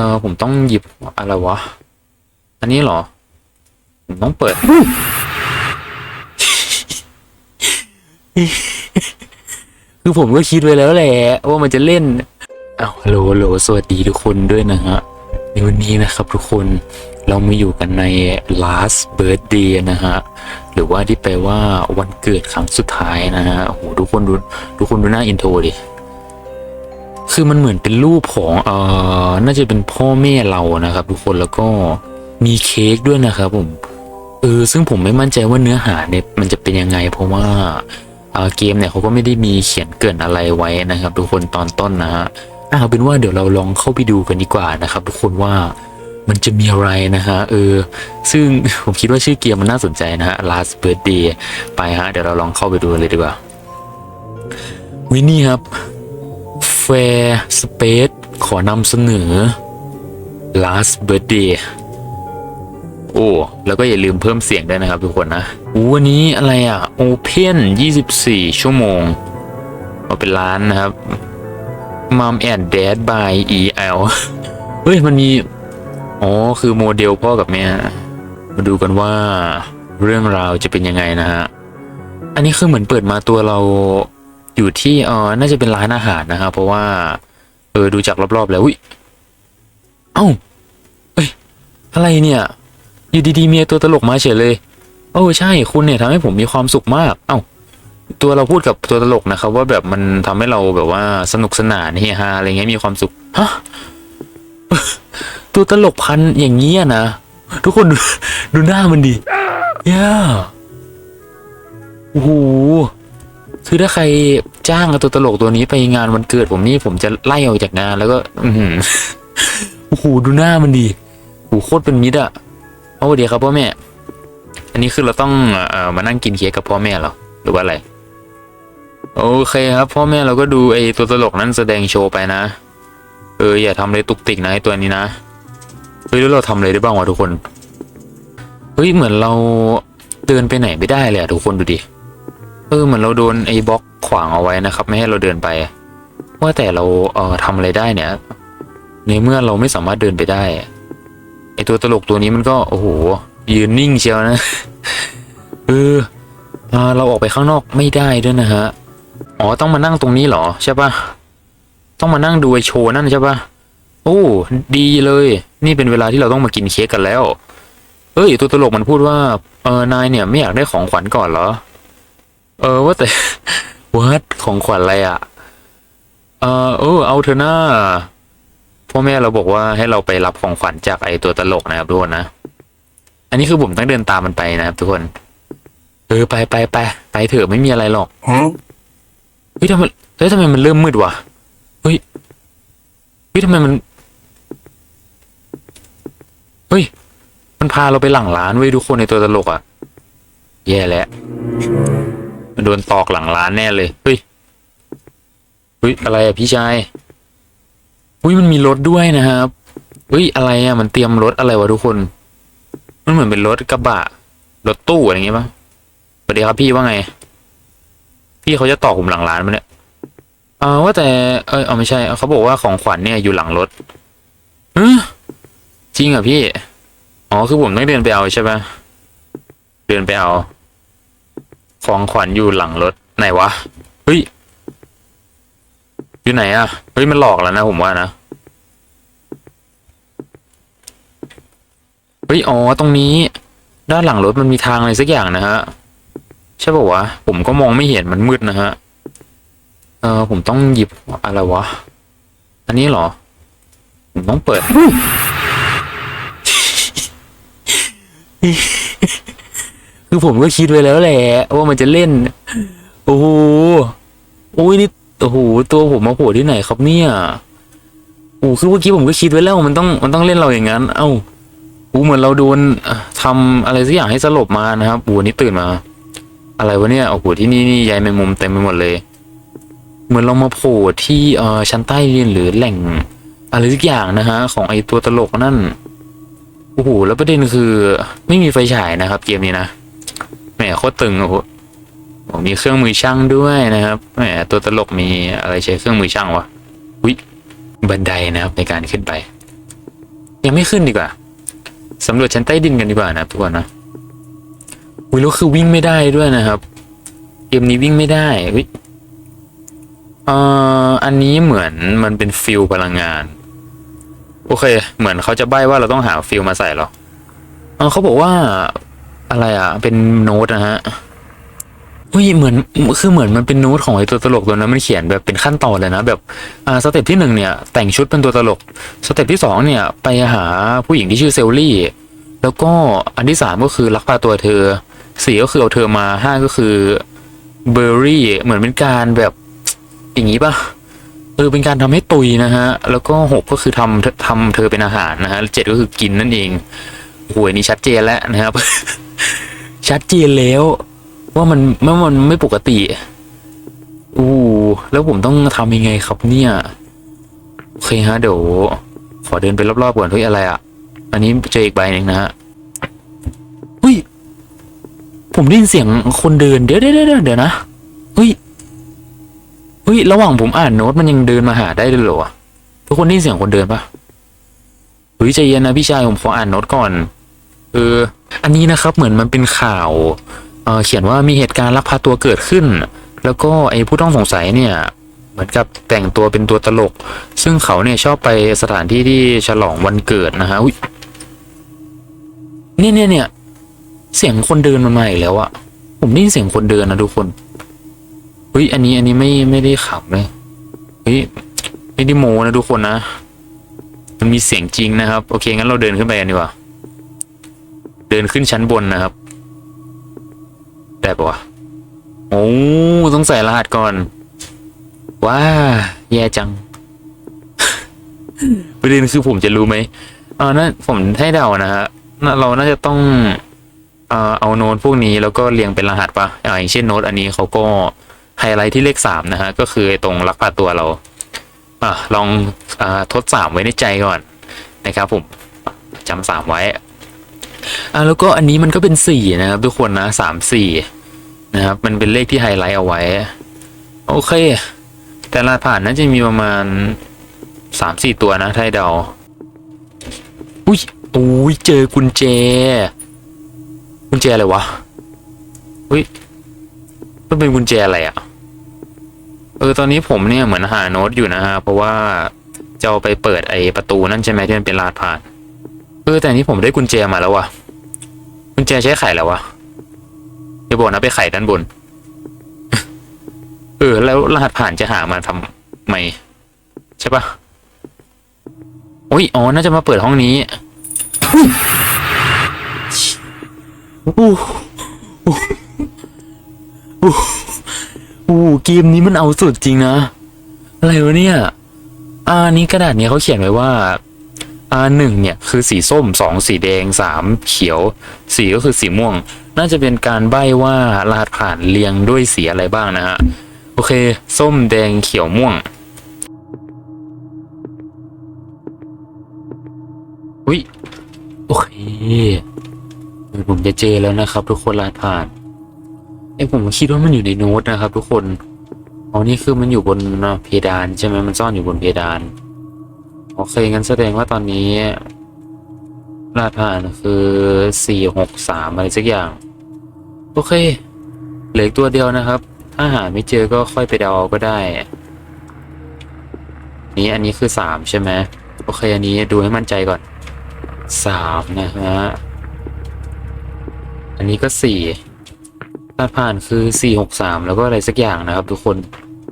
ออผมต้องหยิบอะไรวะ อันนี้เหรอ ผมต้องเปิด คือผมก็คิดไว้แล้วแหละว่ามันจะเล่นอ้าวฮัลโหลฮัลโหลสวัสดีทุกคนด้วยนะฮะ ในวันนี้นะครับทุกคนเรามาอยู่กันใน last birthday นะฮะ หรือว่าที่แปลว่าวันเกิดครั้งสุดท้ายนะฮะโอ้โหทุกคนดูทุกคนดูหน้าอินโทรดิ คือมันเหมือนเป็นรูปของเอ่อน่าจะเป็นพ่อแม่เรานะครับ ทุกคนแล้วก็มีเค้กด้วยนะครับผมเออซึ่งผมไม่มั่นใจว่าเนื้อหาเนี่ยมันจะเป็นยังไง เพราะว่าเเกมเนี่ยเขาก็ไม่ได้มีเขียนเกินอะไรไว้นะครับ ทุกคนตอนต้นนะฮะอะเอาเป็นว่าเดี๋ยวเราลองเข้าไปดูกันดีกว่านะครับ ทุกคนว่ามันจะมีอะไรนะฮะเออ ซึ่งผมคิดว่าชื่อเกมมันน่าสนใจนะฮะ last birthday ไปฮะ เดี๋ยวเราลองเข้าไปดูเลยดีกว่าวินี่ครับ Fair Space ขอนำเสนอ last birthday โอ้ แล้วก็อย่าลืมเพิ่มเสียงด้วยนะครับทุกคนนะอู้วันนี้อะไรอะ Open 24 ชั่วโมงมาเป็นร้านนะครับ Mom and Dad by EL เฮ้ย มันมี อ๋อ คือโมเดลพ่อกับแม่ มาดูกันว่าเรื่องราวจะเป็นยังไงนะฮะ อันนี้คือเหมือนเปิดมาตัวเรา อยู่ที่เออน่าจะเป็นร้านอาหารนะครับ เพราะว่า เออดูจากรอบๆแล้วอุ้ยเอ้าเอ้ยอะไรเนี่ย อยู่ดีๆเมียตัวตลกมาเฉยเลยโอ้ใช่คุณเนี่ยทำให้ผมมีความสุขมาก เอ้าตัวเราพูดกับตัวตลกนะครับ ว่าแบบมันทำให้เราแบบว่าสนุกสนานเฮฮาอะไรเงี้ยมีความสุขฮะตัวตลกพันอย่างเงี้ยนะทุกคนดูดูหน้ามันดิย่าโอ้โห คือถ้าใครจ้างตัวตลกตัวนี้ไปงานวันเกิดผมนี่ผมจะไล่ออกจากงานแล้วก็ อือหือโอ้โหดูหน้ามันดีโอ้โคตรเป็นมิตรอะเอาสวัสดีครับพ่อแม่ อันนี้คือเราต้องเอ่อมานั่งกินเค้กกับพ่อแม่เรอหรือว่าอะไร โอเคครับ พ่อแม่เราก็ดูไอ้ตัวตลกนั้นแสดงโชว์ไปนะ เอออย่าทำอะไรตุกติกนะไอ้ตัวนี้นะ เฮ้ยแล้วเราทำอะไรได้บ้างวะทุกคน เฮ้ยเหมือนเราเดินไปไหนไม่ได้เลยอะทุกคนดูดิ เออเหมือนเราโดนไอ้บล็อกขวางเอาไว้นะครับ ไม่ให้เราเดินไป ว่าแต่เราเอ่อทำอะไรได้เนี่ย ในเมื่อเราไม่สามารถเดินไปได้ไอ้ตัวตลกตัวนี้มันก็โอ้โหยืนนิ่งเชียวนะเอออ่าเราออกไปข้างนอกไม่ได้ด้วยนะฮะอ๋อต้องมานั่งตรงนี้เหรอใช่ปะต้องมานั่งดูไอโชว์นั่นใช่ปะโอ้ดีเลย นี่เป็นเวลาที่เราต้องมากินเค้กกันแล้ว เอ้ยตัวตลกมันพูดว่าเออนายเนี่ยไม่อยากได้ของขวัญก่อนเหรอ เออว่าแต่วัดของขวัญอะไรอะ เออเออเอาเถอะหน้าพ่อแม่เราบอกว่าให้เราไปรับของขวัญจากไอตัวตลกนะครับทุกคนนะ อันนี้คือผมต้องเดินตามมันไปนะครับทุกคน เออไปไปไปไปเถอะไม่มีอะไรหรอก Huh? เฮ้ยทำไมเฮ้ยทำไมมันเริ่มมืดวะเฮ้ยเฮ้ยทำไมมันเฮ้ยมันพาเราไปหลังร้านเว้ยทุกคนในตัวตลกอะ่ะ แย่แล้วมัน โดนตอกหลังร้านแน่เลยเฮ้ยเฮ้ยอะไรอะพี่ชายเฮ้ยมันมีรถด้วยนะครับเฮ้ยอะไรอะมันเตรียมรถอะไรวะทุกคน มันเหมือนเป็นรถกระบะรถตู้อะไรอย่างเงี้ยปะสวัสดีครับพี่ว่าไง พี่เขาจะตอกผมหลังร้านมั้ยเนี่ยเออว่าแต่เออไม่ใช่เขาบอกว่าของขวัญเนี่ยอยู่หลังรถเออจริงเหรอพี่ อ๋อคือผมต้องเดินไปเอาใช่ปะเดินไปเอา ของขวัญอยู่หลังรถไหนวะ เฮ้ย อยู่ไหนอะเฮ้ยมันหลอกแล้วนะผมว่านะ เฮ้ย อ๋อ ตรงนี้ ด้านหลังรถมันมีทางอะไรสักอย่างนะฮะ ใช่ป่าวะ ผมก็มองไม่เห็นมันมืดนะฮะ เออผมต้องหยิบอะไรวะ อันนี้เหรอ ผมต้องเปิด คือผมก็คิดไว้แล้วแหละว่ามันจะเล่น โอ้โหโอ้ยนี่โอ้โหตัวผมมาโผล่ที่ไหนครับเนี่ยโอ้คือเมื่อกี้ผมก็คิดไว้แล้วมันต้องมันต้องเล่นเราอย่างนั้น เอ้าโอ้เหมือนเราโดนอะทำอะไรสักอย่างให้สลบมานะครับโอ้นนี้ตื่นมา อะไรวะเนี่ยโอ้โหที่นี่นี่ใยแมงมุมเต็มไปหมดเลย เหมือนเรามาโผล่ที่เอ่อชั้นใต้ดินหรือแหล่ง อะไรสักอย่างนะฮะของไอตัวตลกนั่นโอ้โหแล้วประเด็นคือไม่มีไฟฉายนะครับ เกมนี้นะ มโคตรตึงโอ้โหมีเครื่องมือช่างด้วยนะครับแหมตัวตลกมีอะไรใช้เครื่องมือช่างวะอุ๊ยบันไดนะครับในการขึ้นไป ยังไม่ขึ้นดีกว่าสำรวจชั้นใต้ดินกันดีกว่านะทุกคนนะอุ้ยแล้คือวิ่งไม่ได้ด้วยนะครับเกมนี้วิ่งไม่ได้วิเอ่ออันนี้เหมือนมันเป็นฟิลพลังงาน โอเค เหมือนเขาจะใบ้ว่าเราต้องหาฟิลมาใส่หรอเออเขาบอกว่า อะไรอะ เป็นโน้ตนะฮะเฮ้ยเหมือนคือเหมือนมันเป็นโน้ตของไอ้ตัวตลกตัวนั้นมันเขียนแบบเป็นขั้นตอนเลยนะแบบอ่าสเต็ปที่หนึ่งเนี่ย แต่งชุดเป็นตัวตลกสเต็ปที่สองเนี่ย ไปหาผู้หญิงที่ชื่อเซลลี่ แล้วก็อันที่สามก็คือลักพาตัวเธอสี่ก็คือเอาเธอมาห้าก็คือเบอร์รี่เหมือนเป็นการแบบอย่างนี้ปะเออเป็นการทำให้ตุยนะฮะ แล้วก็หกก็คือทำทำเธอเป็นอาหารนะฮะเจ็ดก็คือกินนั่นเองโอ้โหอันนี้ชัดเจนแล้วนะครับ ชัดเจนแล้ว ว่ามันว่ามันไม่ปกติอู้แล้วผมต้องทำยังไงครับเนี่ย โอเคฮะเดี๋ยวขอเดินไปรอบๆก่อนเฮ้ยอะไรอะ อันนี้เจออีกใบหนึ่งนะฮะเฮ้ย ผมได้ยินเสียงคนเดินเดี๋ยวเดี๋ยวเดี๋ยวเดี๋ยวนะเฮ้ยเฮ้ยระหว่างผมอ่านโน้ตมันยังเดินมาหาได้เลยเหรอวะทุกคนได้ยินเสียงคนเดินปะเฮ้ยใจเย็นนะพี่ชายผมขออ่านโน้ตก่อน เอออันนี้นะครับเหมือนมันเป็นข่าวเเขียนว่ามีเหตุการณ์ลักพาตัวเกิดขึ้น แล้วก็ไอ้ผู้ต้องสงสัยเนี่ยเหมือนกับแต่งตัวเป็นตัวตลก ซึ่งเขาเนี่ยชอบไปสถานที่ที่ฉลองวันเกิดนะฮะเนี่ยเนี่ยเนี่ยเสียงคนเดินมันมาอีกแล้วอะผมได้ยินเสียงคนเดินนะทุกคนเฮ้ยอันนี้อันนี้ไม่ไม่ได้ขับเลยเฮ้ยไม่ได้โมนะทุกคนนะ มันมีเสียงจริงนะครับ โอเคงั้นเราเดินขึ้นไปกันดีกว่า เดินขึ้นชั้นบนนะครับ ได้ปะวะโอ้ต้องใส่รหัสก่อนว้าแย่จัง ประเด็นคือผมจะรู้ไหมอ่านั่นผมให้เดานะฮะน่าเราน่าจะต้องเอาโน้ตพวกนี้แล้วก็เรียงเป็นรหัสปะอ่าอย่างเช่นโน้ตอันนี้เขาก็ไฮไลท์ที่เลขสามนะฮะ ก็คือตรงลักพาตัวเราอะลองอทดสามไว้ในใจก่อนนะครับผมจำสามไว้ อ่าแล้วก็อันนี้มันก็เป็นสี่นะครับทุกคนนะสามสี่นะครับ มันเป็นเลขที่ไฮไลท์เอาไว้ โอเค แต่รหัสผ่านน่าจะมีประมาณสามสี่ตัวนะถ้าเดา อุ้ยอุ้ยเจอกุญแจ กุญแจอะไรวะอุ้ยมันเป็นกุญแจอะไรอะ่ะ เออตอนนี้ผมเนี่ยเหมือนหาโน้ตอยู่นะฮะเพราะว่าจะเอาไปเปิดไอประตูนั่นใช่ไหมที่มันเป็นรหัสผ่าน เออแต่นี้ผมได้กุญแจมาแล้ววะ กุญแจใช้ไขแล้ววะอย่าบอกนะไปไขด้านบน เออ แล้วรหัสผ่านจะหามาทำไมใช่ปะโอ้ย อ๋อ น่าจะมาเปิดห้องนี้อู้อู้อู้อู้เกมนี้มันเอาสุดจริงนะ อะไรวะเนี่ย อ่านี้กระดาษนี้เขาเขียนไว้ว่า อ่าหนึ่งเนี่ยคือสีส้มสองสีแดงสามเขียว สีก็คือสีม่วง น่าจะเป็นการใบ้ว่ารหัสผ่านเรียงด้วยสีอะไรบ้างนะฮะ โอเค ส้มแดงเขียวม่วงอุ้ยโอเคผมจะเจอแล้วนะครับ ทุกคนรหัสผ่านไอ้ผมคิดว่ามันอยู่ในโน้ตนะครับ ทุกคนอ๋อนี่คือมันอยู่บนเพดานใช่ไหมมันซ่อนอยู่บนเพดาน โอเคงั้นแสดงว่าตอนนี้รหัสผ่านคือสี่หกสามอะไรสักอย่าง โอเค เหลืออีกตัวเดียวนะครับ ถ้าหาไม่เจอก็ค่อยไปเดาเอาก็ได้ นี่อันนี้คือสามใช่ไหมโอเคอันนี้ดูให้มั่นใจก่อนสามนะฮะอันนี้ก็สี่รหัสผ่านคือสี่หกสามแล้วก็อะไรสักอย่างนะครับ ทุกคน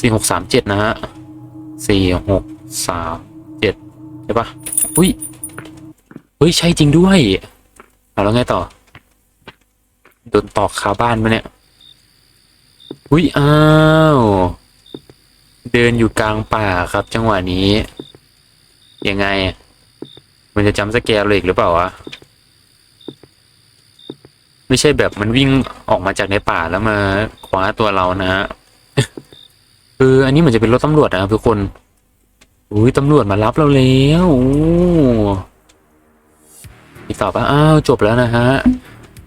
สี่หกสามเจ็ดนะฮะสี่หกสาม เจ็ดใช่ปะอุ้ยเฮ้ยใช่จริงด้วยเอาแล้วไงต่อโดนตอกคาบ้านปะเนี่ยอุ้ยอ้าวเดินอยู่กลางป่าครับ จังหวะนี้ยังไง มันจะจำสแกร์เราอีกหรือเปล่าวะไม่ใช่แบบมันวิ่งออกมาจากในป่าแล้วมาคว้าตัวเรานะฮะเอออันนี้เหมือนจะเป็นรถตำรวจนะครับทุกคน อุ้ยตำรวจมารับเราแล้วอีกต่อไปอ้าว จบแล้วนะฮะ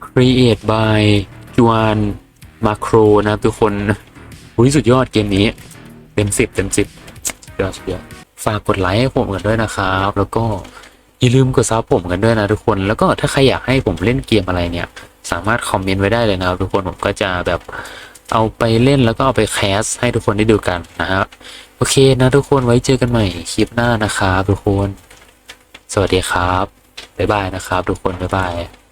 create by จวนมาโครนะทุกคนอุ้ยสุดยอดเกมนี้ เต็มสิบเต็มสิบเยอเดี๋ยฝากกดไลค์ให้ผมกันด้วยนะครับ แล้วก็อย่าลืมกดซับผมกันด้วยนะทุกคน แล้วก็ถ้าใครอยากให้ผมเล่นเกมอะไรเนี่ย สามารถคอมเมนต์ไว้ได้เลยนะครับทุกคนผมก็จะแบบเอาไปเล่นแล้วก็เอาไปแคสให้ทุกคนได้ดูกันนะครับ โอเคนะทุกคนไว้เจอกันใหม่คลิปหน้านะครับทุกคน สวัสดีครับ บ๊ายบายนะครับทุกคน บ๊ายบาย